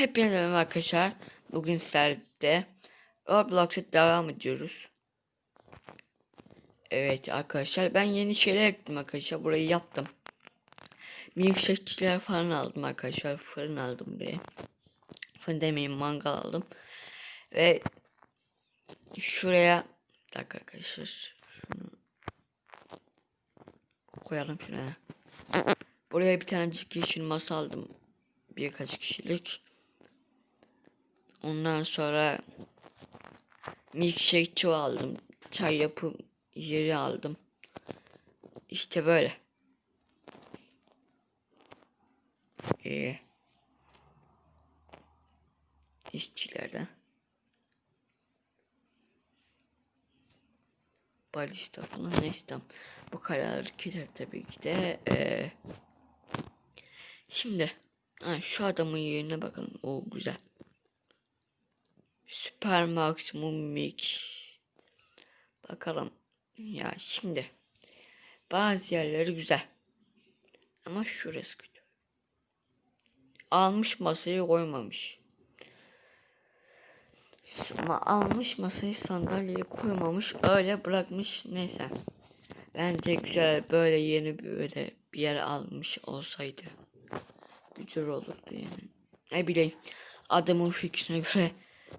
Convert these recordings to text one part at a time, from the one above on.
Hepinize merhaba arkadaşlar. Bugün sizlerle Roblox'a devam ediyoruz. Evet arkadaşlar ben yeni şeyler ekledim arkadaşlar. Burayı yaptım. Milkshake'çiler falan aldım arkadaşlar. Fırın aldım buraya. Fırın demeyin mangal aldım. Ve şuraya bir dakika arkadaşlar. Şunu koyalım şuraya. Buraya bir tane kişinin masa aldım. Birkaç kişilik. Ondan sonra milkshake'çi aldım. Çay yapım yeri aldım. İşte böyle. Ee, işçilerden. Balista falan neyse. Bu kadar gider tabii ki de. Ee, şimdi ha, şu adamın yerine bakın. O güzel. Süper maksimum mix. Bakalım. Ya şimdi. Bazı yerleri güzel. Ama şurası kötü. Almış masayı koymamış. Ama almış masayı sandalyeyi koymamış. Öyle bırakmış. Neyse. Bence güzel böyle yeni böyle bir yer almış olsaydı. Güzel olurdu yani. Ne bileyim. Adamın fikrine göre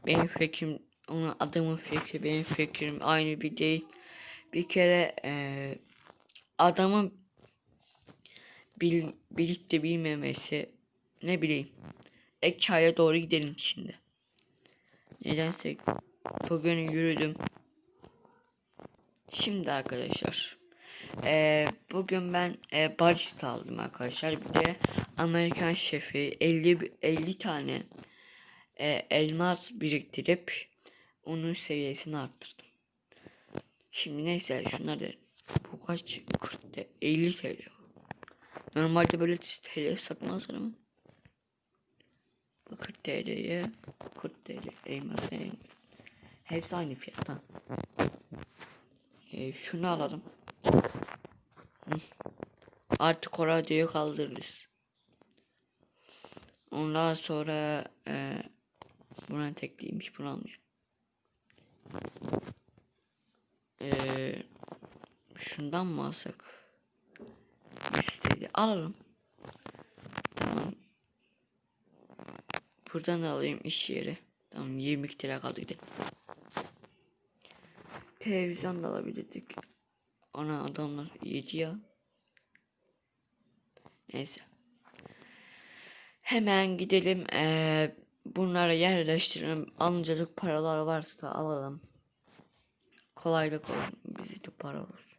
benim fikrim onun adamın fikri benim fikrim aynı bir değil. Bir kere eee adamın bil, bilip de bilmemesi ne bileyim. Ekaya doğru gidelim şimdi. Nedense bugün yürüdüm. Şimdi arkadaşlar. eee, bugün ben e, barista aldım arkadaşlar. Bir de Amerikan şefi 50 50 tane e, elmas biriktirip onun seviyesini arttırdım. Şimdi neyse şunları bu kaç 40 de 50 TL. Normalde böyle TL satmazlar ama. Bu 40 TL'ye 40 TL elmas. Hepsi aynı fiyattan. E, şunu alalım. Artık o radyoyu kaldırırız. Ondan sonra e, buna tekliymiş bunu almıyorum. Ee, şundan mı alsak? 100 TL alalım. Tamam. Buradan da alayım iş yeri. Tamam 22 TL kaldı gidelim. Televizyon da alabilirdik. Ana adamlar yedi ya. Neyse. Hemen gidelim. Ee, bunlara yerleştirelim. Alıncılık paralar varsa alalım. Kolaylık olsun. Bizi de para olsun.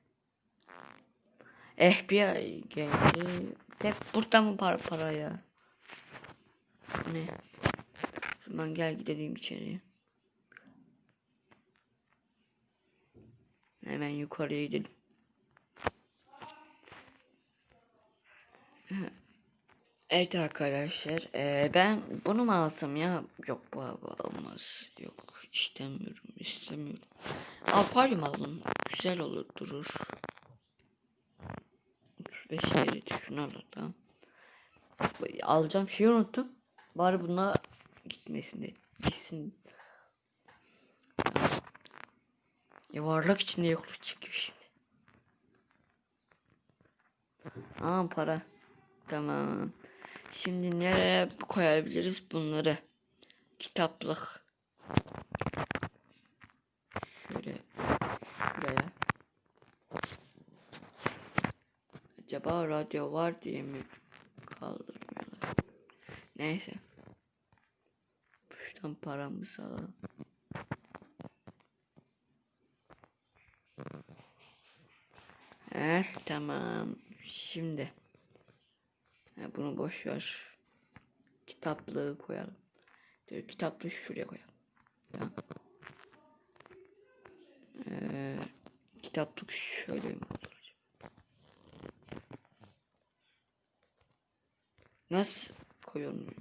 FBI geldi. Tek burada mı para para ya? Ne? Şuradan gel gidelim içeriye. Hemen yukarıya gidelim. Evet arkadaşlar eee, ben bunu mu alsam ya? Yok bu olmaz. Yok istemiyorum istemiyorum. Akvaryum alalım. Güzel olur durur. 35 TL şunu alalım. Alacağım şeyi unuttum. Bari bunlar gitmesin de gitsin. Yuvarlak içinde yokluk çıkıyor şimdi. Aa para. Tamam. Şimdi nereye koyabiliriz bunları? Kitaplık. Şöyle şuraya. Acaba radyo var diye mi kaldırmıyorlar? Neyse. Şuradan paramızı alalım. Eh tamam. Şimdi. Ha, bunu boş ver. Kitaplığı koyalım. Dur, kitaplığı şuraya koyalım. Tamam. Ee, kitaplık şöyle mi olur? Nasıl koyulmuyor?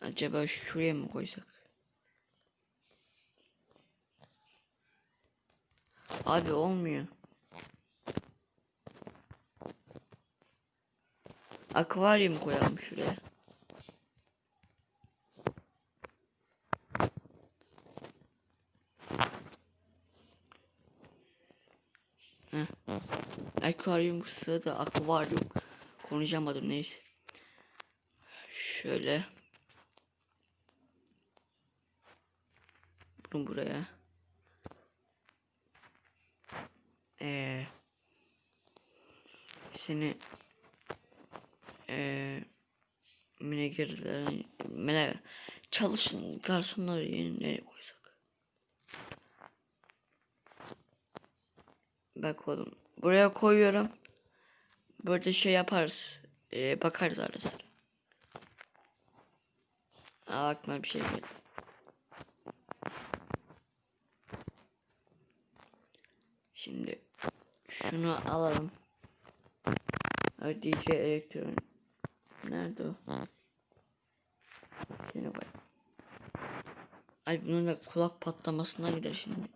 Acaba şuraya mı koysak? Abi olmuyor. Akvaryum koyalım şuraya. Heh. Akvaryum sırada akvaryum. Konuşamadım neyse. Şöyle. Bunu buraya. Ee, seni ee, menajerilerin mene, çalışın garsonları yerine koysak. Bak oğlum buraya koyuyorum. Böyle şey yaparız. Ee, bakarız ara sıra. Aa, aklıma bir şey geldi. Şimdi şunu alalım. DJ elektron. Nerede o? Seni koy. Ay bunun da kulak patlamasına gider şimdi.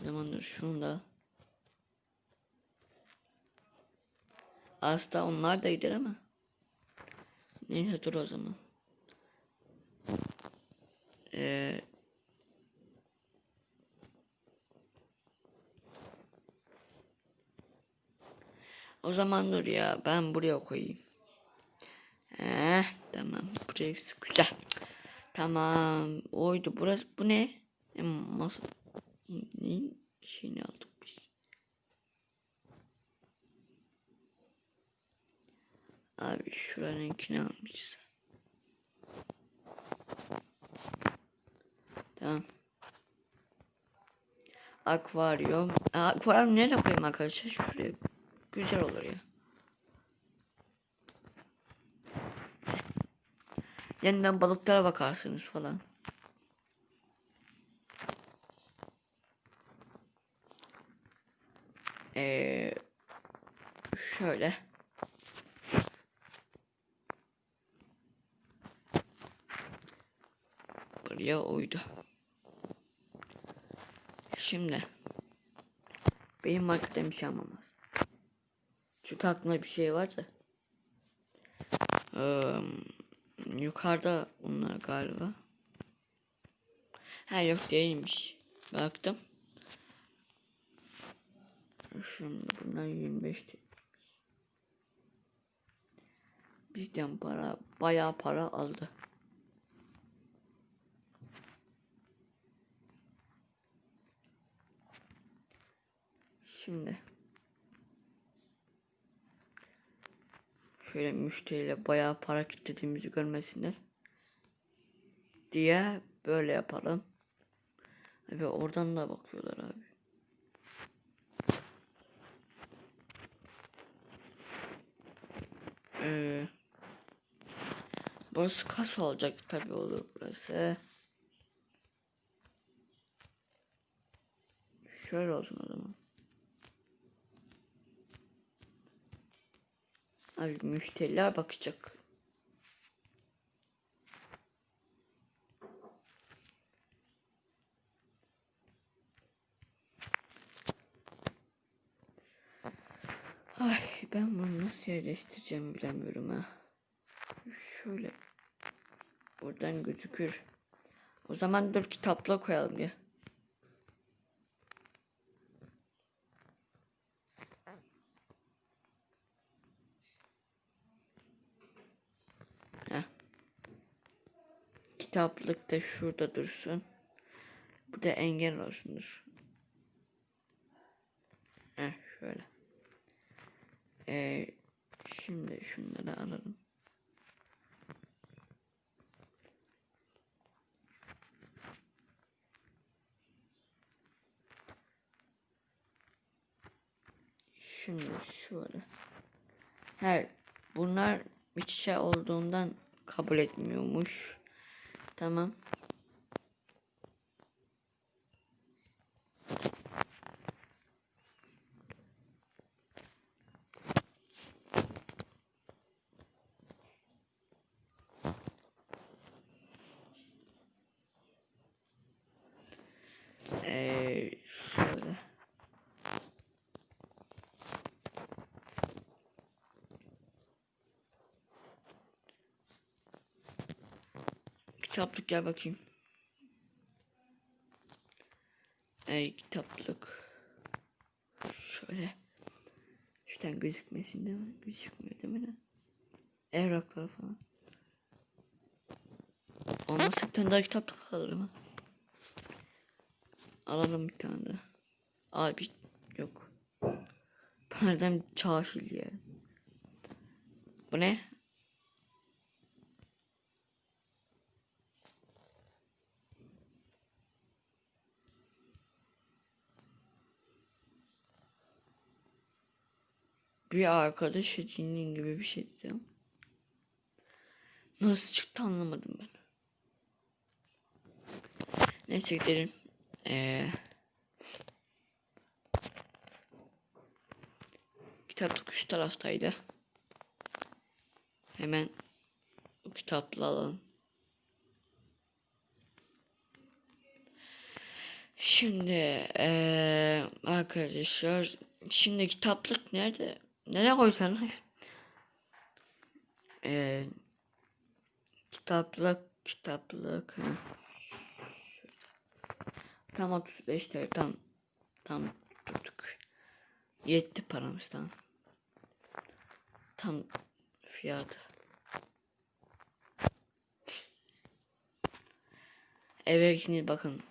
O zaman dur şunu da. Aslında onlar da gider ama. Neyse dur o zaman. Ee, o zaman dur ya ben buraya koyayım. Eh, tamam buraya güzel. Tamam oydu burası bu ne? E, masa neyin şeyini aldık biz. Abi şuranınkini almışız. Tamam. Akvaryum. Akvaryum nereye koyayım arkadaşlar? Şuraya. Güzel olur ya. Yeniden balıklara bakarsınız falan. Ee, şöyle. Buraya uydu. Şimdi benim marketten bir şey almam Çünkü aklımda bir şey vardı. Ee, yukarıda onlar galiba. Ha yok değilmiş. Baktım. Şimdi bundan 25 TL. Bizden para bayağı para aldı. Şimdi şöyle müşteriyle bayağı para kitlediğimizi görmesinler diye böyle yapalım. Ve oradan da bakıyorlar abi. Ee, burası kas olacak tabi olur burası. Şöyle olsun o zaman. Abi müşteriler bakacak. Ay ben bunu nasıl yerleştireceğim bilemiyorum ha. Şöyle. Buradan gözükür. O zaman dur kitapla koyalım ya. Heh. Kitaplık da şurada dursun. Bu da engel olsundur. Heh şöyle. Ee, şimdi şunları alalım. Şimdi şöyle. Her bunlar bir şey olduğundan kabul etmiyormuş. Tamam. Ee, şöyle. Kitaplık gel bakayım. Ee, kitaplık. Şöyle. Şuradan gözükmesin değil mi? Gözükmüyor değil mi? lan? Evraklar falan. Olmazsa bir tane daha kitaplık alırım. Alalım bir tane daha. Abi yok. Nereden çağışıl ya? Bu ne? Bir arkadaşı cinin gibi bir şey diyorum. Nasıl çıktı anlamadım ben. Neyse gidelim. Ee, kitaplık şu taraftaydı. Hemen bu kitapla alalım. Şimdi ee, arkadaşlar şimdi kitaplık nerede? Nereye koysan? Ee, kitaplık kitaplık. Tam 35 TL tam tam tuttuk. Yetti paramız tam. Tam fiyat. Eve şimdi bakın.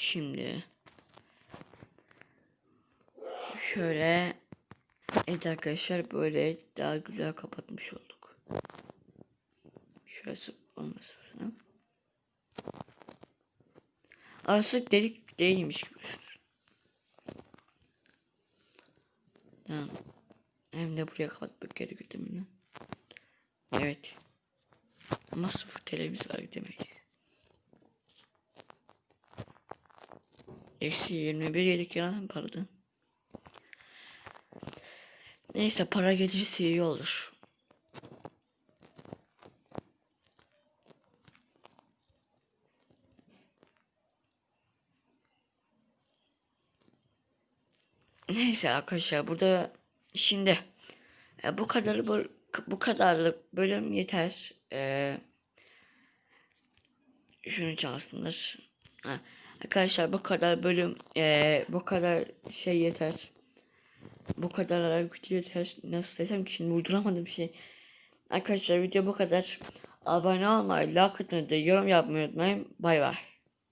Şimdi şöyle Evet arkadaşlar böyle daha güzel kapatmış olduk. Şurası olmasın. Arası delik değilmiş gibi. Tamam. Hem de buraya kapatmak gerekiyor değil mi? Evet. Ama sıfır televizyon demeyiz. Eksi 21 yedik ya paradan. Neyse para gelirse iyi olur. Neyse arkadaşlar burada şimdi e, bu kadar bu, bu kadarlık bölüm yeter. E, şunu çalsınlar. Ha, arkadaşlar bu kadar bölüm e, bu kadar şey yeter. Bu kadar gücü yeter. Nasıl desem ki şimdi uyduramadım bir şey. Arkadaşlar video bu kadar. Abone olmayı, like atmayı, yorum yapmayı unutmayın. Bay bay.